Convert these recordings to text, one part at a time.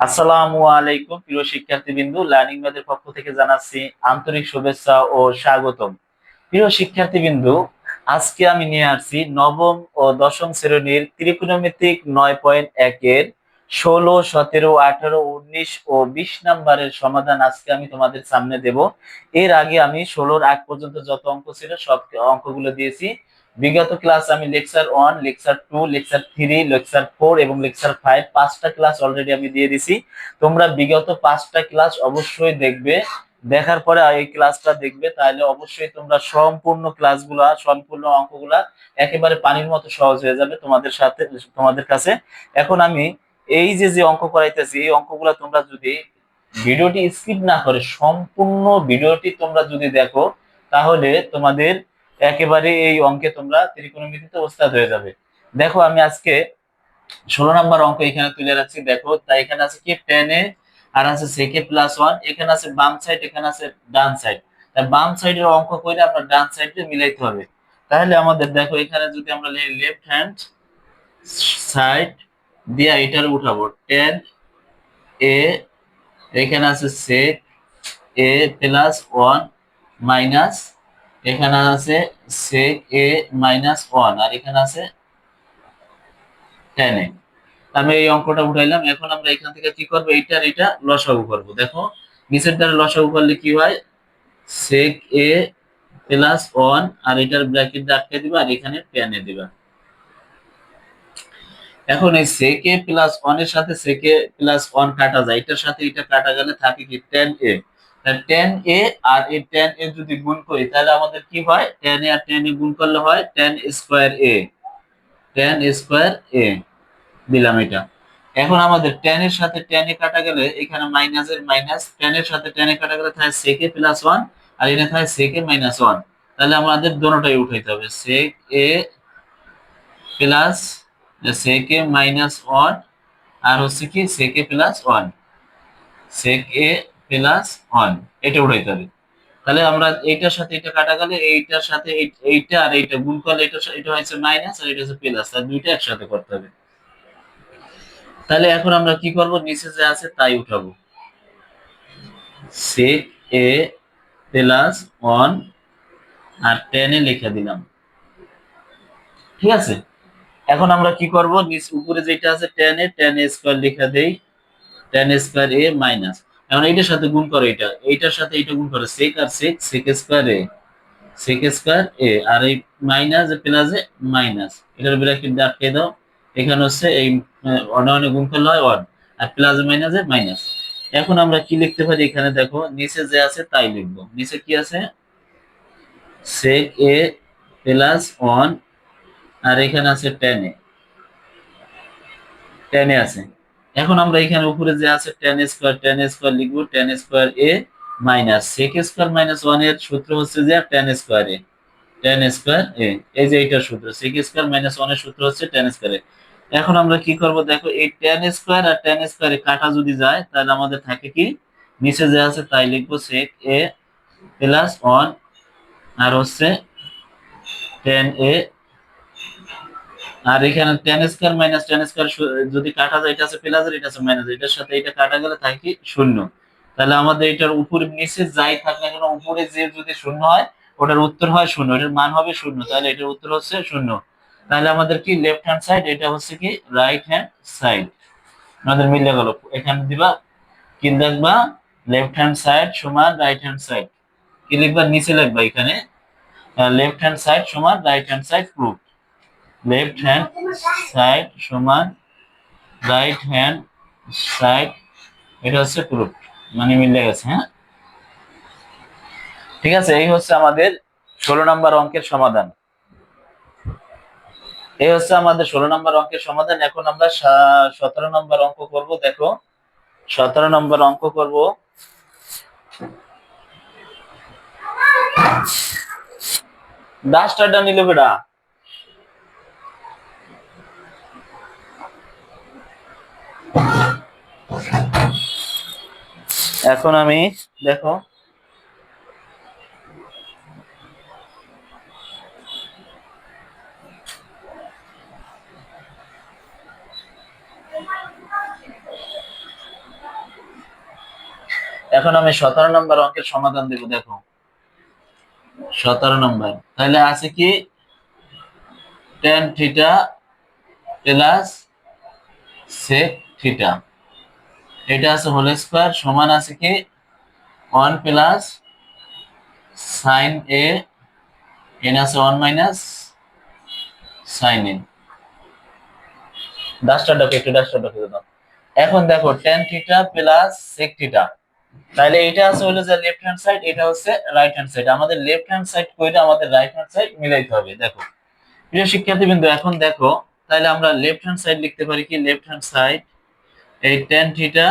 আসসালামু আলাইকুম, প্রিয় শিক্ষার্থীবৃন্দু। লার্নিং ম্যাথের পক্ষ থেকে জানাচ্ছি আন্তরিক শুভেচ্ছা ও স্বাগতম। প্রিয় শিক্ষার্থীবৃন্দু, আজকে আমি নিয়ে আসছি নবম ও দশম শ্রেণির ত্রিকোণমিতিক নয় পয়েন্ট একের ষোলো, সতেরো, আঠারো, উনিশ ও বিশ নাম্বারের সমাধান আজকে আমি তোমাদের সামনে দেব। এর আগে আমি ষোলোর আগ পর্যন্ত যত অঙ্ক ছিল সব অঙ্কগুলো দিয়েছি। বিগত ক্লাস আমি lecture one lecture two lecture three lecture four এবং লেকচার ফাইভ পাঁচটা ক্লাস অলরেডি আমি দিয়ে দিছি। তোমরা বিগত পাঁচটা ক্লাস অবশ্যই দেখবে। দেখার পরে এই ক্লাসটা দেখবে, তাহলে অবশ্যই তোমরা সম্পূর্ণ ক্লাসগুলা সম্পূর্ণ অঙ্কগুলা একেবারে পানির মতো সহজ হয়ে যাবে তোমাদের সাথে, তোমাদের কাছে। এখন আমি এই যে যে অঙ্ক করাইতেছি, এই অঙ্কগুলা তোমরা যদি ভিডিওটি স্কিপ না করে সম্পূর্ণ ভিডিওটি তোমরা যদি দেখো, তাহলে তোমাদের একেবারে এই অঙ্কে তোমরা ত্রিকোণমিতিতে ওস্তাদ হয়ে যাবে। দেখো, আমি আজকে ষোলো নম্বর অঙ্ক এখানে তুলে রাখছি দেখো, তাই এখানে আছে কি? টেন এ আর আছে সেকে প্লাস ওয়ান এখানে আছে বাম সাইড এখানে আছে ডান সাইড তাই বাম সাইডের অঙ্ক করে আপনার ডান সাইডে মিলাইতে হবে। তাহলে আমাদের দেখো, এখানে যদি আমরা লেফট হ্যান্ড সাইড দিয়ে এটার উঠাবো। টেন এ এখানে আছে sec A plus one minus এখানে আছে sec এ মাইনাস ওয়ান আর এখানে আছে টেন এ। আমি এই অঙ্কটা উঠাইলাম, এখন আমরা এখান থেকে কি করব? এইটার এটা লসাগু করব। দেখো, নিচের দ্বারা লসাগু করলে কি হয়? sec এ প্লাস ওয়ান আর এটার ব্র্যাকেট আটকে দিবা, আর এখানে টেন এ দিবা। এখন এই sec a প্লাস ওয়ানের সাথে sec a প্লাস ওয়ান কাটা যায়। এটার সাথে এটা কাটা গেলে থাকে কি? টেন এ টেন এ আর এই টেন এ যদি গুণ করি, তাহলে আমাদের কি হয়? টেন এ আর টেন এ গুণ করলে হয় tan square A tan square A দিলাম এটা। এখন আমাদের টেন এর সাথে টেন এ কাটা গেলে, এখানে মাইনাস এর মাইনাস টেন এর সাথে টেন এ কাটা গেলে থাকে সেক এ প্লাস ওয়ান আর এটা থাকে সেক এ মাইনাস ওয়ান তাহলে আমাদের দোনোটাই উঠাইতে হবে। Sec A plus sec A minus one আর হচ্ছে কি sec A plus one sec A plus one এটা উঠাইতে হবে। তাহলে আমরা এইটার সাথে এটা কাটা গেলে, এইটার সাথে এইটা আর এইটা গুণ করলে এটা এটা হচ্ছে মাইনাস আর এটা হচ্ছে প্লাস আর দুইটা একসাথে করতে হবে। তাহলে এখন আমরা কি করব? নিচে যে আছে তাই উঠাবো। সেক এ প্লাস ওয়ান আর টেনে লিখে দিলাম। ঠিক আছে? এখন আমরা কি করব? নিচ উপরে যেটা আছে টেন এ টেন স্কোয়ার লিখে দেই। টেন স্কোয়ার এ মাইনাস এখন এইটার সাথে গুণ করো এটা। এইটার সাথে এইটা গুণ করো সেক আর সেক সেক স্কোয়ার এ সেক স্কোয়ার এ, আর এই মাইনাস প্লাস এ মাইনাস এটার ব্র্যাকেট আটকে দাও। এখানে হচ্ছে এই অনে অনে গুণ করলে হয় ওয়ান আর প্লাস মাইনাস এ মাইনাস এখন আমরা কি লিখতে পারি? এখানে দেখো, নিচে যে আছে তাই লিখব। নিচে কি আছে? সেক এ প্লাস ওয়ান আর এখানে আছে টেন এ। টেন এ আছে। এখন আমরা এখানে উপরে যে আছে টেন স্কোয়ার টেন স্কোয়ার লিখব tan square A minus sec square minus ওয়ানের সূত্র হচ্ছে যে tan square A tan square A এই যে এইটার সূত্র সেক স্কোয়ার মাইনাস ওয়ানের সূত্র হচ্ছে টেন স্কোয়ার এ এখন আমরা কি করব, দেখো এই টেন স্কোয়ার আর টেন স্কোয়ার কাটা যদি যায়, তাহলে আমাদের থাকে কি? নিচে যে আছে তাই লিখব সেক এ প্লাস ওয়ান আর হচ্ছে টেন এ আর এখানে tan square minus tan square যদি কাটা যায়, এটা আছে প্লাস এটা আছে মাইনাস এটার সাথে এটা কাটা গেলে থাকে শূন্য। তাহলে আমাদের এটার উপরে নিচে যাই থাক না কেন, উপরে যে যদি শূন্য হয়, ওটার উত্তর হয় শূন্য এটার মান হবে শূন্য, তাহলে এটার উত্তর হচ্ছে শূন্য। তাহলে আমাদের কি লেফট হ্যান্ড সাইড এটা হচ্ছে কি রাইট হ্যান্ড সাইড আমাদের মিলে গেল, এখানে দিবা, কি লিখবা? লেফট হ্যান্ড সাইড সমান রাইট হ্যান্ড সাইড কি লিখবা? নিচে লিখবা এখানে। লেফট হ্যান্ড সাইড সমান right hand side proof left hand side সমান রাইট হ্যান্ড সাইড এটা হচ্ছে প্রুফ মানে মিলে গেছে হ্যাঁ? ঠিক আছে, এই হচ্ছে আমাদের ষোলো নম্বর অঙ্কের সমাধান। এই হচ্ছে আমাদের ষোলো নম্বর অঙ্কের সমাধান। এখন আমরা সতেরো নম্বর অঙ্ক করব, দেখো। সতেরো নম্বর অঙ্ক করব। ডাস্টারটা নিল বেটা। এখন আমি, দেখো। এখন আমি সতেরো নম্বর অঙ্কের সমাধান দেব, দেখো। সতেরো নম্বর। তাহলে আছে কি? Tan theta plus sec theta এটা আছে হোল স্কোয়ার সমান আছে কি? One plus sine A N আছে one minus sine N duster ডকে একটু ডাস্টার ডকে দাও। এখন দেখো tan theta plus sec theta তাহলে এটা আছে হলো যে লেফট হ্যান্ড সাইড এটা হচ্ছে রাইট হ্যান্ড সাইড আমাদের লেফট হ্যান্ড সাইড কইরা আমাদের রাইট হ্যান্ড সাইড মিলাইতে হবে, দেখো। প্রিয় শিক্ষার্থী বিন্দু এখন দেখো তাহলে আমরা লেফট হ্যান্ড সাইড লিখতে পারি কি? লেফট হ্যান্ড সাইড এই tan theta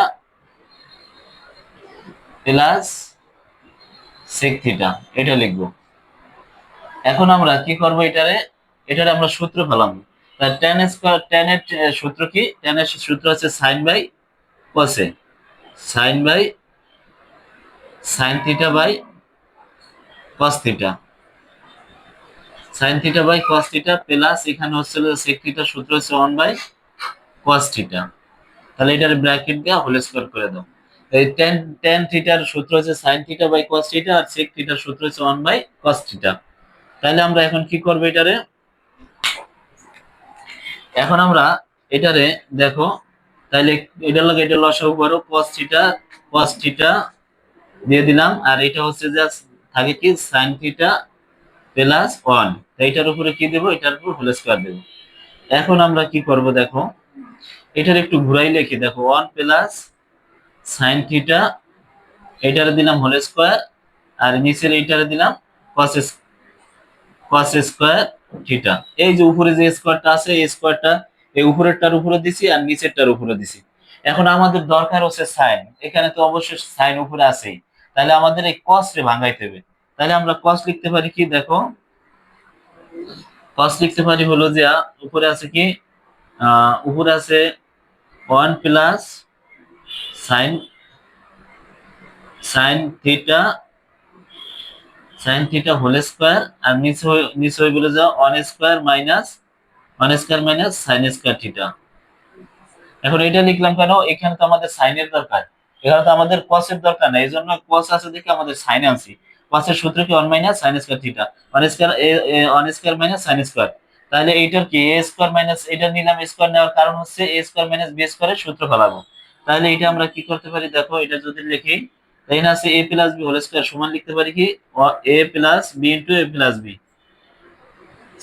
plus sec theta এটা লিখব। এখন আমরা কি করব এটারে? এটারে আমরা সূত্র ফেলাম টেন স্কোয়ার টেন এর সূত্র কি? টেন এর সূত্র হচ্ছে sine by কসে sine by sine theta by cos theta sine theta by cos theta plus এখানে হচ্ছে সেক থিটা সূত্র হচ্ছে ওয়ান বাই কস থিটা তাহলে এটার ব্র্যাকেট দিয়ে হোল স্কোয়ার করে দাও। এই টেন টেন থিটার সূত্র হচ্ছে sine theta by cos theta R sec থিটার সূত্র হচ্ছে ওয়ান বাই কস থিটা তাহলে আমরা এখন কি করব এটারে? এখন আমরা এটারে দেখো, তাহলে এটার লগে এটা লসাগু করো, cos থিটা cos থিটা দিয়ে দিলাম, আর এটা হচ্ছে যে থাকে কি sin থিটা প্লাস 1 এইটার উপরে কি দেব? এটার উপর হোল স্কয়ার দেব। এখন আমরা কি করব দেখো? এটার একটু ঘুরাই লিখি, দেখো 1 প্লাস sin থিটা এটারে দিলাম হোল স্কয়ার আর নিচের এইটারে দিলাম cos cos স্কয়ার থিটা এই যে উপরে যে স্কয়ারটা আছে, এই স্কয়ারটা এই উপরেরটার উপরে দিছি আর নিচেরটার উপরে দিছি। এখন আমাদের দরকার হচ্ছে সাইন এখানে তো অবশ্যই সাইন উপরে আছেই। তাহলে আমাদের এই কস রে ভাঙাইতে হবে। তাহলে আমরা কস লিখতে পারি কি, দেখো কস লিখতে পারি হলো যে, উপরে আছে কি উপরে আছে one plus sine sine theta sine theta whole square, আর নিচে হয়ে- বলে যাও one square minus, one square minus sine square theta. এখন এটা লিখলাম কেন? এখানে তো আমাদের সাইনের দরকার। এখানে তো আমাদের কসের দরকার নাই। এই জন্য কস আছে দেখে আমাদের সাইন আনছি। কসের সূত্র কি one minus sine square theta one square one square minus sine square তাহলে এইটার কি? এ স্কয়ার মাইনাস এটা নিলাম স্কয়ার নেওয়ার কারণ হচ্ছে এ স্কয়ার মাইনাস বি স্কয়ারের সূত্র ফেলাবো তাহলে এটা আমরা কি করতে পারি? দেখো, এটা যদি লিখি না? আছে A plus B whole square সমান লিখতে পারি কি? A plus B into A plus B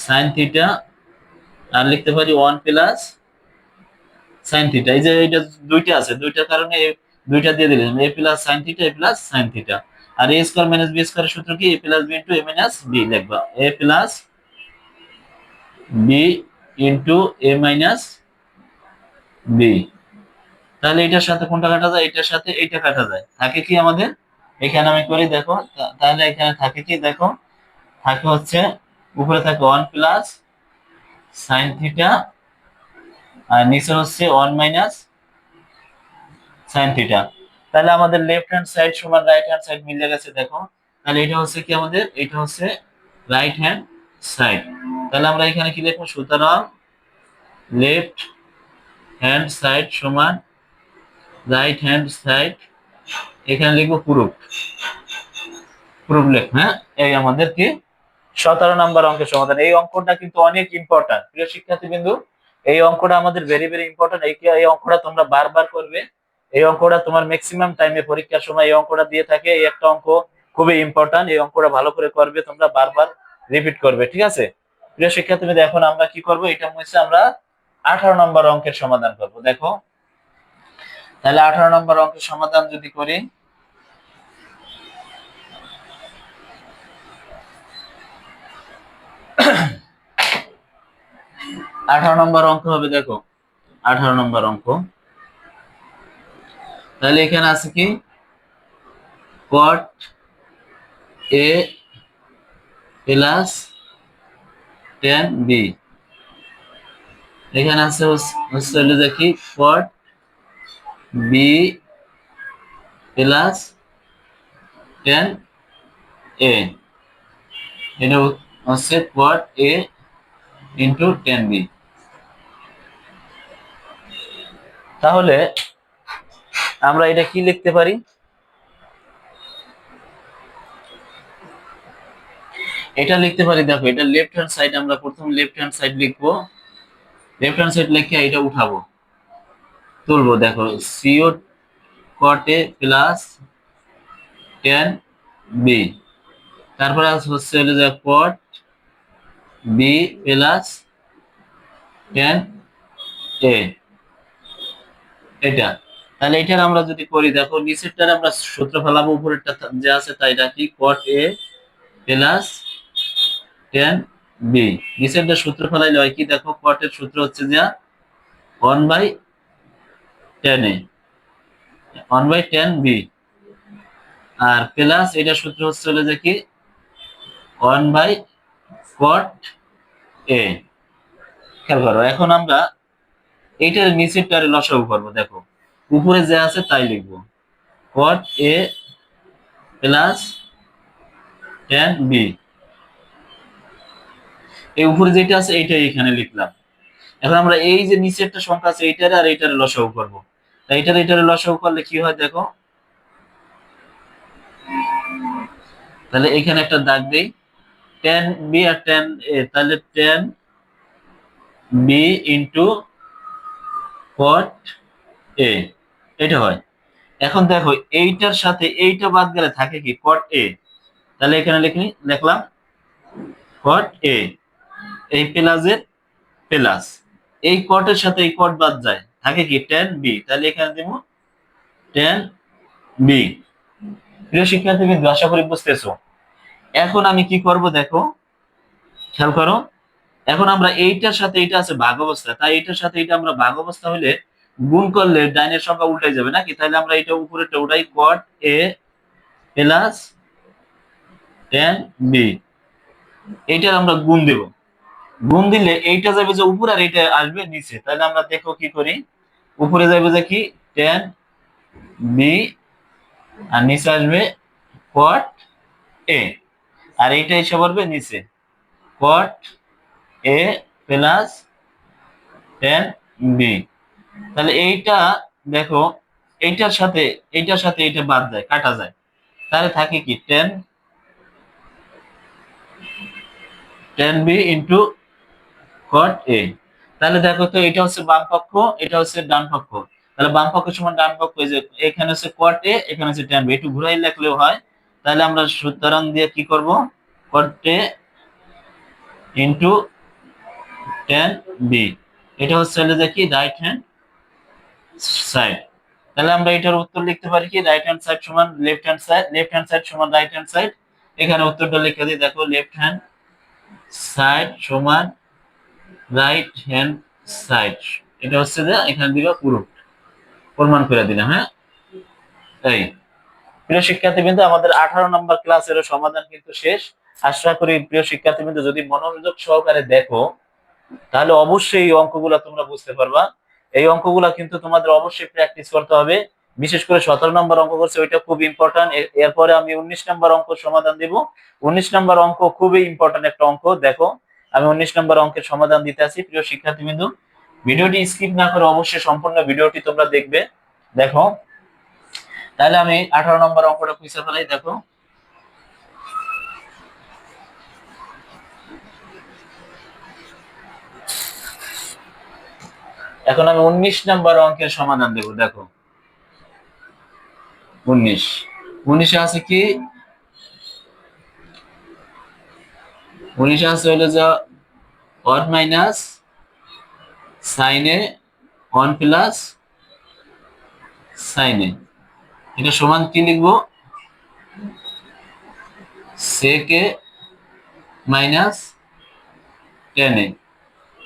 sine theta আর লিখতে পারি ওয়ান প্লাস সাইন থিটা এই যে এটা দুইটা আছে, দুইটার কারণে দুইটা দিয়ে দিলাম। A plus sine theta A plus sine theta R A square minus B স্কয়ারের সূত্র কি? A plus B into A minus B লিখবা। A plus B into A minus B তাহলে এটার সাথে কোনটা কাটা যায়? এটার সাথে এইটা কাটা যায়। থাকে কি আমাদের? এখানে আমি করি, দেখো তাহলে এখানে থাকে কি? দেখো, থাকে হচ্ছে, উপরে থাকে ওয়ান প্লাস সাইন থিটা আর নিচে হচ্ছে ওয়ান মাইনাস সাইন থিটা তাহলে আমাদের লেফট হ্যান্ড সাইড সমান রাইট হ্যান্ড সাইড মিলে গেছে, দেখো। তাহলে এটা হচ্ছে কি আমাদের? এটা হচ্ছে রাইট হ্যান্ড সাইড তাহলে আমরা এখানে কি লিখব সুতরাং লেফট হ্যান্ড সাইড সমান রাইট হ্যান্ড সাইড এখানে লিখব প্রুফ প্রুফ লেখ হ্যাঁ? এই আমাদের কি সতেরো নম্বর অঙ্কের সমাধান। এই অঙ্কটা কিন্তু অনেক ইম্পর্টেন্ট প্রিয় শিক্ষার্থী বিন্দু এই অঙ্কটা আমাদের ভেরি ভেরি ইম্পর্টেন্ট এই এই অঙ্কটা তোমরা বারবার করবে। এই অঙ্কটা তোমার ম্যাক্সিমাম টাইমে পরীক্ষার সময় এই অঙ্কটা দিয়ে থাকে। এই একটা অঙ্ক খুবই ইম্পর্টেন্ট এই অঙ্কটা ভালো করে করবে তোমরা বারবার রিপিট করবে, ঠিক আছে? প্রিয় শিক্ষার্থী বিন্দু, এখন আমরা কি করব? এটা হচ্ছে আমরা আঠারো নম্বর অঙ্কের সমাধান করব। দেখো, তাহলে আঠারো নম্বর অঙ্কের সমাধান যদি করি, আঠারো নম্বর অঙ্ক হবে, দেখো, আঠারো নম্বর অঙ্ক। তাহলে এখানে আছে কি? Cot A plus tan B এখানে আছে হচ্ছে- কি? Cot B plus tan A এটা হচ্ছে cot A into tan B তাহলে আমরা এটা কি লিখতে পারি? এটা লিখতে পারি, দেখো, এটা লেফট হ্যান্ড সাইড আমরা প্রথম লেফট হ্যান্ড সাইড লিখব। লেফট হ্যান্ড সাইড লিখে এটা উঠাবো। তুলবো, দেখো CO cot A plus tan B তারপরে হচ্ছে হলো যে cot B plus tan A এটা। তাহলে এটার আমরা যদি করি, দেখো, নিচেরটার আমরা সূত্র ফেলাবো, উপরেরটা যে আছে তাই রাখি cot A plus tan B নিচেরটা সূত্র ফেলাইলে হয় কি? দেখো কটের সূত্র হচ্ছে যে one by tan A one by tan B R plus এটা সূত্র হচ্ছে হলো যে কি? ওয়ান বাই কট এ খেয়াল করো, এখন আমরা এইটার নিচেরটারে লসাগু করব, দেখো। উপরে যে আছে তাই লিখব। Cot A plus tan B এই উপরে যেটা আছে, এইটাই এখানে লিখলাম। এখন আমরা এই যে নিচে একটা সংখ্যা আছে, এইটারে আর এইটারে লসাগু করব। এইটারে এইটারে লসাগু করলে কি হয় দেখো? তাহলে এখানে একটা দাগ দেই। টেন বি আর টেন এ তাহলে tan B into cot A এটা হয়। এখন দেখো, এইটার সাথে এইটা বাদ গেলে থাকে কি? কট এ তাহলে এখানে লিখলি লিখলাম কট এ এই প্লাসের প্লাস। এই কটের সাথে এই কট বাদ যায়। থাকে কি? টেন বি তাহলে এখানে দেবো টেন বি প্রিয় শিক্ষার্থী কিন্তু আশা করি বুঝতেছো। এখন আমি কি করব দেখো? খেয়াল করো। এখন আমরা এইটার সাথে এটা আছে ভাগ অবস্থা। তাই এইটার সাথে এটা আমরা ভাগ অবস্থা হলে গুণ করলে ডাইনের সংখ্যা উল্টাই যাবে, নাকি? তাহলে আমরা এটা উপরেটা উঠাই cot A plus tan B এইটার আমরা গুণ দেব। গুণ দিলে এইটা যাবে যে উপর আর এইটা আসবে নিচে। তাহলে আমরা দেখো কি করি? উপরে যাবে যে কি? টেন বি, আর নিচে আসবে কট এ আর এইটা এসে পড়বে নিচে। Cot A plus tan B তাহলে এইটা দেখো, এইটার সাথে এইটার সাথে এইটা বাদ যায়, কাটা যায়। তাহলে থাকে কি? Tan tan B into cot A তাহলে দেখো তো এটা হচ্ছে বাম পক্ষ, এটা হচ্ছে ডান পক্ষ। তাহলে বাম পক্ষ সমান ডান পক্ষ, এই যে এখানে হচ্ছে কট এ এখানে হচ্ছে টেন বি একটু ঘুরাই লেখলেও হয়। তাহলে আমরা সুতরাং দিয়ে কি করব? Cot A into tan B এটা হচ্ছে হলো দেখি রাইট হ্যান্ড সাইড তাহলে আমরা এটার উত্তর লিখতে পারি কি? রাইট হ্যান্ড সাইড সমান left hand side left hand side সমান রাইট হ্যান্ড সাইড এখানে উত্তরটা লিখে দিই, দেখো লেফট হ্যান্ড সাইড সমান রাইট হ্যান্ড সাইড এটা হচ্ছে যে এখানে দিবা পুরো। প্রমাণ করে দিলাম হ্যাঁ? এই। প্রিয় শিক্ষার্থীবৃন্দ, আমাদের আঠারো নম্বর ক্লাসের সমাধান কিন্তু শেষ। আশা করি প্রিয় শিক্ষার্থীবৃন্দ, যদি মনোযোগ সহকারে দেখো, তাহলে অবশ্যই এই অঙ্কগুলো তোমরা বুঝতে পারবা। এই অঙ্কগুলো কিন্তু তোমাদের অবশ্যই প্র্যাকটিস করতে হবে। বিশেষ করে সতেরো নম্বর অঙ্ক করছে, ওইটা খুব ইম্পর্টেন্ট এরপরে আমি উনিশ নম্বর অঙ্ক সমাধান দিব। উনিশ নম্বর অঙ্ক খুবই ইম্পর্টেন্ট একটা অঙ্ক, দেখো। আমি উনিশ নম্বর অঙ্কের সমাধান দিতে আছি, প্রিয় শিক্ষার্থীবৃন্দ। ভিডিওটি স্কিপ না করে অবশ্যই সম্পূর্ণ ভিডিওটি তোমরা দেখবে। দেখো, তাহলে আমি আঠারো নম্বর অঙ্কটা পুষে ফেলাই, দেখো। এখন আমি উনিশ নম্বর অঙ্কের সমাধান দেব, দেখো। উনিশ। উনিশে আছে কি? উনিশে আছে হলো যা ওয়ান মাইনাস সাইনে ওয়ান প্লাস সাইনে এটা সমান কি লিখব? সেকে মাইনাস টেনে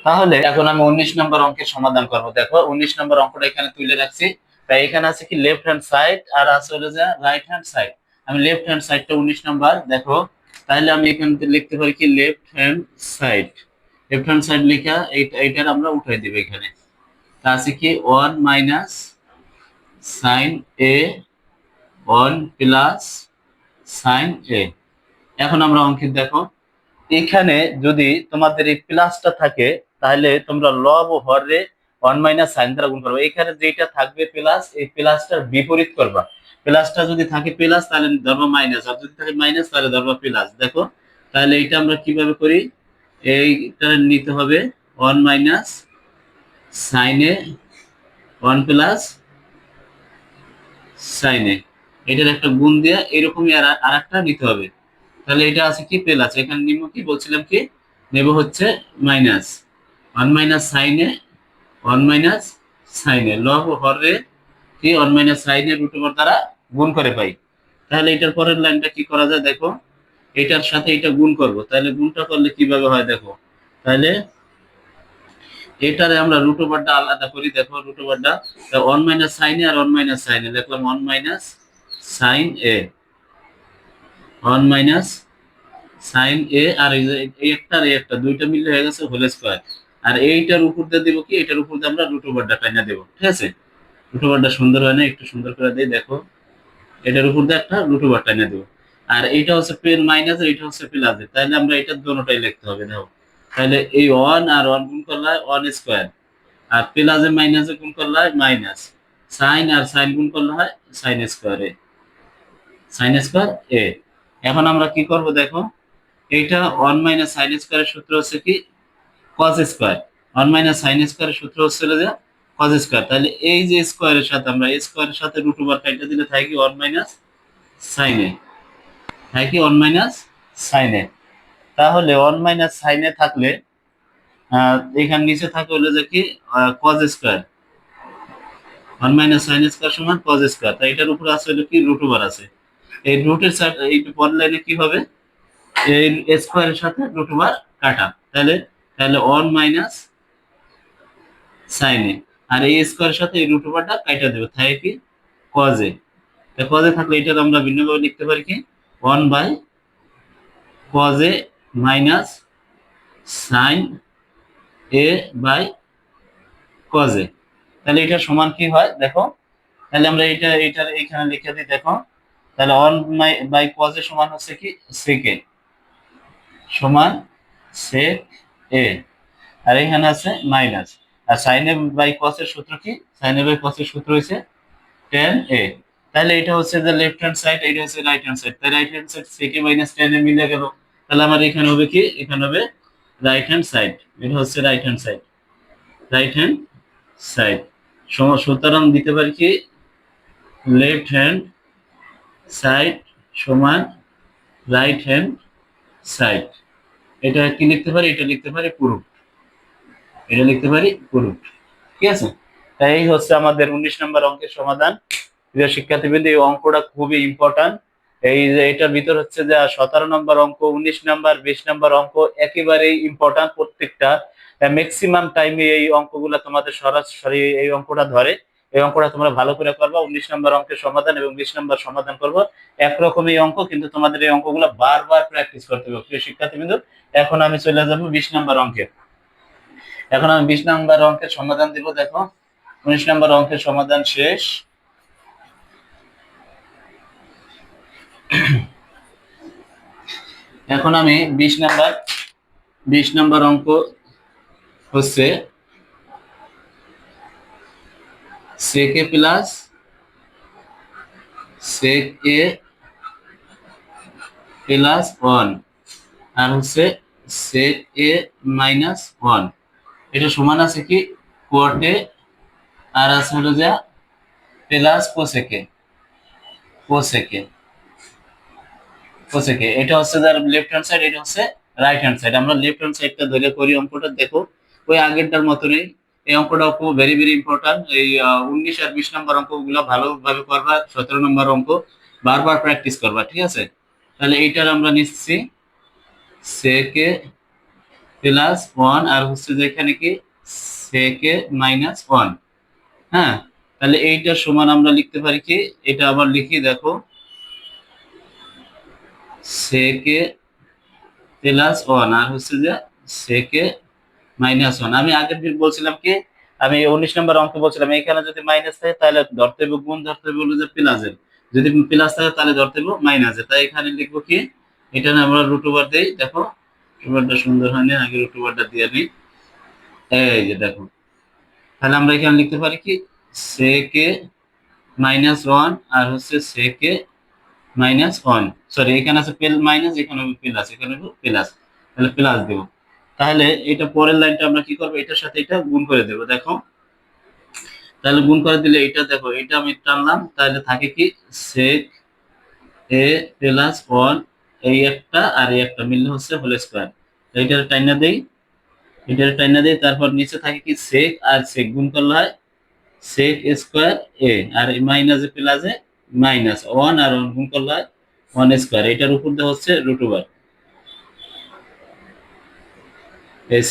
তাহলে এখন আমি উনিশ নম্বর অঙ্কের সমাধান করব। দেখো, উনিশ নম্বর অঙ্কটা এখানে তুলে রাখছি। তাই এখানে আছে কি লেফট হ্যান্ড সাইড আর আছে হলো যে রাইট হ্যান্ড সাইড আমি লেফট হ্যান্ড সাইডটা উনিশ নম্বর, দেখো। তাহলে আমি এখানে লিখতে পারি কি left hand side left hand side লেখা এইটার আমরা উঠাই দিব এখানে। তা আছে কি? One minus sine A one plus sine A এখন আমরা অঙ্কিত দেখো। এখানে যদি তোমাদের এই প্লাসটা থাকে, তাহলে তোমরা লব ও হরে ওয়ান মাইনাস সাইন দ্বারা গুণ করবে। এখানে যেটা থাকবে প্লাস এই প্লাসটার বিপরীত করবা। প্লাসটা যদি থাকে প্লাস তাহলে ধরবা মাইনাস আর যদি থাকে মাইনাস তাহলে ধরবা প্লাস দেখো, তাহলে এইটা আমরা কীভাবে করি? এইটা নিতে হবে ওয়ান মাইনাস সাইনে ওয়ান প্লাস সাইনে এটার একটা গুণ দিয়ে এরকমই আর আর একটা নিতে হবে। তাহলে এটা আছে কি? প্লাস এখানে নিব কি? বলছিলাম কি? নেব হচ্ছে মাইনাস ওয়ান মাইনাস সাইনে ওয়ান মাইনাস সাইনে লব হরে কি? ওয়ান মাইনাস সাইনে রুট ওভার দ্বারা গুণ করে পাই। তাহলে এটার পরের লাইনটা কি করা যায় দেখো? এটার সাথে এটা গুণ করব। তাহলে গুণটা করলে কীভাবে হয় দেখো? তাহলে এটারে আমরা রুট ওভারটা আলাদা করি। দেখো রুট ওভারটা ওয়ান মাইনাস সাইনে আর ওয়ান মাইনাস সাইনে দেখলাম ওয়ান মাইনাস সাইন এ ওয়ান মাইনাস সাইন এ আর এই একটা আর একটা, দুইটা মিলে হয়ে গেছে হোল স্কোয়ার আর এইটার উপর দিয়ে দিব কি? এটার উপর দিয়ে আমরা রুট ওভারটা টাইনা দেবো। ঠিক আছে? রুট ওভারটা সুন্দর হয় না? একটু সুন্দর করে দিই, দেখো। এটার উপর দিয়ে একটা রুট ওভার টাইনা দেবো। আর এইটা হচ্ছে পেন মাইনাস এইটা হচ্ছে প্লাস তাহলে আমরা এটা দোনোটাই লিখতে হবে, দেখো। তাহলে এই ওয়ান আর ওয়ান গুণ করলে ওয়ান স্কোয়ার আর প্লাসে মাইনাসে গুণ করলে হয় মাইনাস সাইন আর সাইন গুণ করলে হয় সাইন স্কোয়ার এ। সাইন স্কোয়ার এ এখন আমরা কি করব, দেখো? এইটা ওয়ান মাইনাস সাইন স্কোয়ারের সূত্র হচ্ছে কি? Cos square one minus sine স্কোয়ারের সূত্র হচ্ছে যে কস স্কোয়ার তাহলে এই যে স্কোয়ারের সাথে আমরা স্কোয়ারের সাথে ওভার কাইটা দিলে থাকে কি? ওয়ান মাইনাস সাইনে থাকে কি? ওয়ান মাইনাস সাইনে তাহলে ওয়ান মাইনাস সাইনে থাকলে এখানে নিচে থাকে হলো যে কি? Cos square one minus sine square সমান কজ স্কোয়ার তাই এটার উপরে আছে হলো কি? ওভার আছে। এই রুটের সাথে এই পরের লাইনে কি হবে? এই স্কোয়ারের সাথে ওভার কাটা। তাহলে তাহলে ওয়ান মাইনাস সাইনে আর এই স্কোয়ারের সাথে এই রুট ওভারটা কাটা দেবে থাকে কি? কজে কজে থাকলে এটা আমরা ভিন্নভাবে লিখতে পারি কি? One by কজে minus sine A by কজে তাহলে এটা সমান কি হয়? দেখো, তাহলে আমরা এটা এটার এখানে লিখে দিই, দেখো। তাহলে ওয়ান বাই কজে সমান হচ্ছে কি? সেকে সমান সেক এ আর এখানে আছে মাইনাস আর সাইন এ বাই কসের সূত্র কি? সাইন এ বাই কসের সূত্র হচ্ছে টেন এ তাহলে এটা হচ্ছে যে লেফট হ্যান্ড সাইড এটা হচ্ছে রাইট হ্যান্ড সাইড তাই রাইট হ্যান্ড সাইড সেকে মাইনাস টেন এ মিলে গেল। তাহলে আমার এখানে হবে কি? এখানে হবে রাইট হ্যান্ড সাইড এটা হচ্ছে right hand side right hand side সুতরাং দিতে পারি কি? লেফট হ্যান্ড সাইড সমান রাইট হ্যান্ড সাইড এটা কি লিখতে পারি? এটা লিখতে পারি পুরুষ এটা লিখতে পারি? পুরুষ ঠিক আছে? তাই এই হচ্ছে আমাদের উনিশ নম্বর অঙ্কের সমাধান। প্রিয় শিক্ষার্থীবৃন্দ, এই অঙ্কটা খুবই ইম্পর্টেন্ট এই যে এটার ভিতর হচ্ছে যে সতেরো নম্বর অঙ্ক, উনিশ নম্বর, বিশ নম্বর অঙ্ক একেবারেই ইম্পর্টেন্ট প্রত্যেকটা। ম্যাক্সিমাম টাইমে এই অঙ্কগুলো তোমাদের সরাসরি এই অঙ্কটা ধরে। এই অঙ্কটা তোমরা ভালো করে করবা। উনিশ নম্বর অঙ্কের সমাধান এবং বিশ নম্বর সমাধান করব। একরকমই অঙ্ক, কিন্তু তোমাদের এই অঙ্কগুলো বারবার প্র্যাকটিস করতে হবে। প্রিয় শিক্ষার্থীবৃন্দ, এখন আমি চলে যাব বিশ নম্বর অঙ্কে। এখন আমি বিশ নম্বর অঙ্কের সমাধান দিব, দেখো। উনিশ নম্বর অঙ্কের সমাধান শেষ। এখন আমি বিশ নাম্বার বিশ নাম্বার অঙ্ক হচ্ছে সেক প্লাস সেক এ প্লাস ওয়ান আর হচ্ছে সেক এ মাইনাস ওয়ান এটা সমান আছে কি? কোয়ার্টে আর আছে হলো যা প্লাস কোসেকে। কোসেকে। কোসেকে। এটা হচ্ছে যার লেফট হ্যান্ড সাইড এটা হচ্ছে রাইট হ্যান্ড সাইড আমরা লেফট হ্যান্ড সাইডটা ধরে করি অঙ্কটা, দেখো। ওই আগেরটার মতনই। এই অঙ্কটা খুব ভেরি ভেরি ইম্পর্টেন্ট এই উনিশ আর বিশ নম্বর অঙ্কগুলো ভালোভাবে করবা, সতেরো নম্বর অঙ্ক। বারবার প্র্যাকটিস করবা, ঠিক আছে? তাহলে এইটার আমরা নিচ্ছি। সেকে প্লাস ওয়ান আর হচ্ছে যে এখানে কি সেকে মাইনাস ওয়ান। হ্যাঁ তাহলে এইটার সমান আমরা লিখতে পারি কি? এটা আবার লিখি, দেখো। সেকে প্লাস ওয়ান আর হচ্ছে যে সেকে মাইনাস ওয়ান। আমি আগের দিন বলছিলাম কি, আমি উনিশ নম্বর অঙ্ক বলছিলাম এখানে যদি মাইনাস থাকে তাহলে ধরতে হবে গুণ, ধরতে হবে বলে যে প্লাসের। যদি প্লাস থাকে তাহলে ধরতে হবে মাইনাসের। তাই এখানে লিখব কি এটা আমরা রুট ওভার দিই, দেখো। রুট সুন্দর হয়নি, আগে রুট ওভারটা দিয়ে নিই। এই যে দেখো, তাহলে আমরা এখানে লিখতে পারি কি? সে কে মাইনাস ওয়ান আর হচ্ছে sec minus one sorry এখানে আছে পেল মাইনাস এখানে প্লাস এখানে প্লাস তাহলে প্লাস দেব। তাহলে এটা পরের লাইনটা আমরা কি করব? এটার সাথে এটা গুণ করে দেব, দেখো। তাহলে গুণ করে দিলে এটা দেখো, এটা আমি টানলাম, তাহলে থাকে কি? সেক এ প্লাস ওয়ান এই একটা আর এই একটা মিললে হচ্ছে হোল স্কোয়ার। এইটার টাইনা দেই। এটার টাইনা দেই, তারপর নিচে থাকে কি সেক আর সেক গুণ করলে হয় সেক স্কোয়ার এ আর মাইনাসে প্লাসে মাইনাস ওয়ান আর ওয়ান গুণ করলে হয় ওয়ান স্কোয়ার এটার উপর দিয়ে হচ্ছে রুট ওভার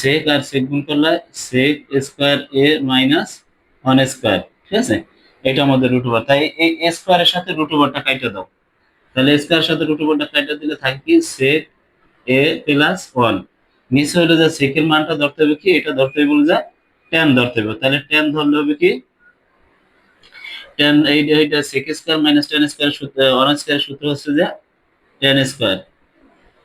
সেক আর সেক গুণ করলে সেক স্কোয়ার এ মাইনাস ওয়ান স্কোয়ার ঠিক আছে? এটা আমাদের রুট ওভার তাই এই স্কোয়ারের সাথে রুট ওভারটা কাইটা দাও। তাহলে স্কোয়ারের সাথে রুট ওভারটা কাইটা দিলে থাকে সেক এ প্লাস ওয়ান নিচে হলো যে সেকের মানটা ধরতে হবে কি? এটা ধরতে হবে বলে যা টেন ধরতে হবে তাহলে টেন ধরলে হবে কি? টেন এইটা sec square minus tan square সূত্র ওয়ান স্কোয়ার সূত্র হচ্ছে যে টেন স্কোয়ার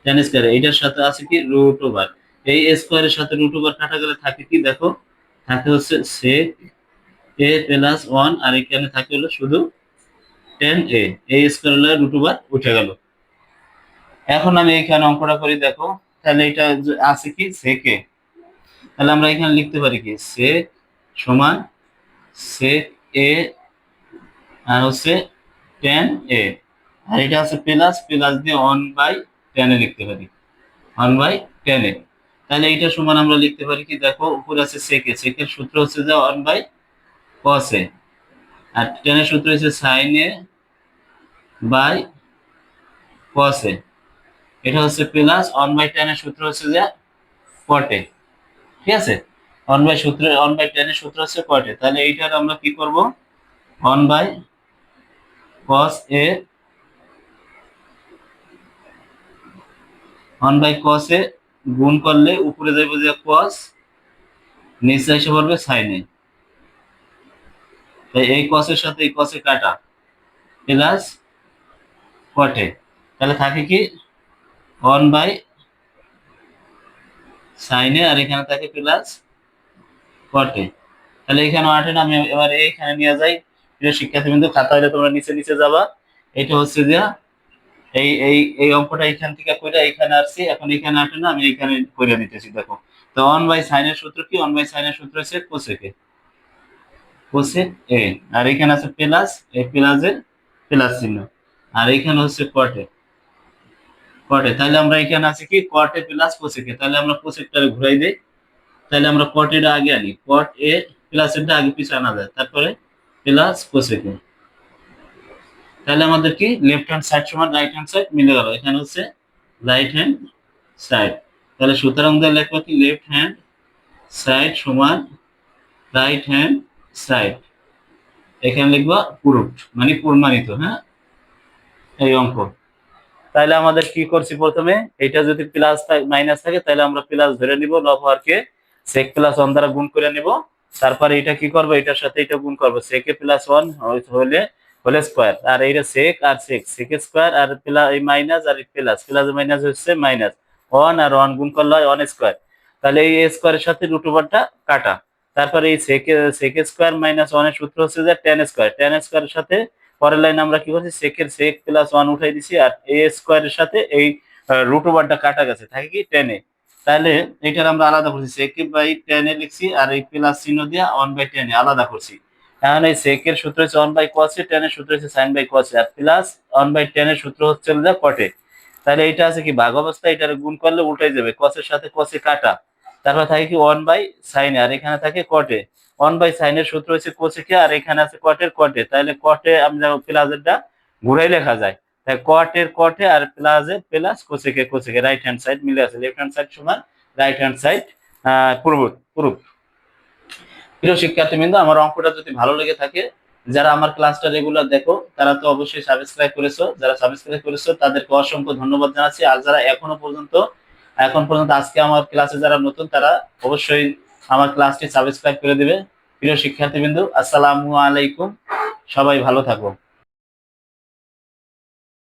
টেন স্কোয়ার এইটার সাথে আছে কি? রুট ওভার এই স্কোয়ারের সাথে রুট ওভার কাটা গেলে থাকে কি? দেখো, থাকে হচ্ছে সেক এ প্লাস ওয়ান আর এখানে থাকে হলো শুধু টেন এ এই স্কোয়ার রুট উঠে গেল। এখন আমি এখানে অঙ্কটা করি, দেখো। তাহলে এটা আছে কি? সেকে তাহলে আমরা এখানে লিখতে পারি কি? সেক সমান সেক এ আর হচ্ছে টেন এ আর এটা আছে প্লাস প্লাস দিয়ে ওয়ান বাই টেনে লিখতে পারি। ওয়ান বাই টেনে তাহলে এইটা সমান আমরা লিখতে পারি কি? দেখো, উপরে আছে সেকে সেকের সূত্র হচ্ছে যে ওয়ান বাই কসে আর টেনের সূত্র হচ্ছে সাইন এ বাই কসে এটা হচ্ছে প্লাস ওয়ান বাই টেনের সূত্র হচ্ছে যে কটে ঠিক আছে? ওয়ান বাই সূত্র ওয়ান বাই টেনের সূত্র হচ্ছে কটে তাহলে এইটার আমরা কি করব? ওয়ান বাই কস এ ওয়ান বাই কস এ গুণ করলে উপরে যাবে যে কস নিচে এসে পড়বে সাইনে তাই এই কসের সাথে এই কসে কাটা। প্লাস কটে তাহলে থাকে কি? ওয়ান বাই সাইনে আর এখানে থাকে প্লাস কটে তাহলে এখানে আটে আমি এবার এইখানে নিয়ে যাই। প্রিয় শিক্ষার্থী বিন্দু খাতা হলে তোমরা নিচে নিচে যাবা। এটা হচ্ছে যে এই এই এই অঙ্কটা এখান থেকে কইরা এখানে আসছি। এখন এখানে আটে না আমি এখানে কইরা দিতেছি, দেখো। তো ওয়ান বাই সাইনের সূত্র কি? ওয়ান বাই সাইনের সূত্র হচ্ছে কোসেকে কোসেক এ আর এখানে আছে প্লাস এই প্লাসের প্লাস চিহ্ন। আর এখানে হচ্ছে কটে কটে তাহলে আমরা এখানে আছে কি? কটে প্লাস কোসেকে তাহলে আমরা কোসেকটা ঘুরাই দেই। তাহলে আমরা কটেটা আগে আনি। কট এ প্লাসেরটা আগে পিছনে আনা যায়। তারপরে প্লাস কোসেকে তাহলে আমাদের কি? লেফট হ্যান্ড সাইড সমান রাইট হ্যান্ড সাইড মিলে গেল। এখানে হচ্ছে রাইট হ্যান্ড সাইড তাহলে সুতরাং দিয়ে লিখব কি? লেফট হ্যান্ড সাইড সমান রাইট হ্যান্ড সাইড এখানে লিখব পুরুট মানে প্রমাণিত হ্যাঁ? এই অঙ্ক। তাহলে আমাদের কি করছি প্রথমে? এটা যদি প্লাস মাইনাস থাকে তাহলে আমরা প্লাস ধরে নিব লব হরকে সেক প্লাস ওয়ান দ্বারা গুণ করে নিব। তারপরে এটা কি করব? এটার সাথে এটা গুণ করব। সেকে প্লাস ওয়ান হলে হলে স্কোয়ার আর এইটা সেক আর সেক সেক স্কোয়ার আর প্লাস এই মাইনাস আর প্লাস প্লাস মাইনাস হচ্ছে মাইনাস ওয়ান আর ওয়ান গুণ করলে হয় ওয়ান স্কোয়ার তাহলে এই স্কোয়ারের সাথে রুট ওভারটা কাটা। তারপরে এই সেকে সেক স্কোয়ার মাইনাস ওয়ানের সূত্র হচ্ছে যে টেন স্কোয়ার টেন স্কোয়ারের সাথে পরের লাইন আমরা কি করছি? সেকের সেক প্লাস ওয়ান উঠাই দিছি আর এ স্কোয়ারের সাথে এই রুট ওভারটা কাটা গেছে। থাকে কি? টেনে তাহলে এটার আমরা আলাদা করছি। সেক বাই টেনে লিখছি আর এই প্লাস চিহ্ন দিয়ে ওয়ান বাই টেনে আলাদা করছি। এখন এই সেকের সূত্র হচ্ছে ওয়ান বাই কসে টেনের সূত্র হচ্ছে সাইন বাই কসে আর প্লাস ওয়ান বাই টেনের সূত্র হচ্ছে কটে তাহলে এটা আছে কি? ভাগ অবস্থা এটার গুণ করলে উল্টাই যাবে। কসের সাথে কসে কাটা। তারপর থাকে কি ওয়ান বাই সাইন আর এখানে থাকে কটে ওয়ান বাই সাইনের সূত্র হচ্ছে কোসেকে আর এখানে আছে কটের কটে তাহলে কটে আমরা প্লাসেরটা ঘুরাই লেখা যায়। তাই কটের কটে আর প্লাসে প্লাস কোসেকে কোসেকে রাইট হ্যান্ড সাইড মিলে আছে। লেফট হ্যান্ড সাইড সমান রাইট হ্যান্ড সাইড পূর্ব পূর্ব। প্রিয় শিক্ষার্থীবৃন্দ, আমার অঙ্কটা যদি ভালো লেগে থাকে, যারা আমার ক্লাসটা রেগুলার দেখো, তারা তো অবশ্যই সাবস্ক্রাইব করেছ। যারা সাবস্ক্রাইব করেছ, তাদেরকে অসংখ্য ধন্যবাদ জানাচ্ছি। আর যারা এখনও পর্যন্ত এখন পর্যন্ত আজকে আমার ক্লাসে যারা নতুন, তারা অবশ্যই আমার ক্লাসটি সাবস্ক্রাইব করে দেবে। প্রিয় শিক্ষার্থীবৃন্দ, আসসালামু আলাইকুম। সবাই ভালো থাকো।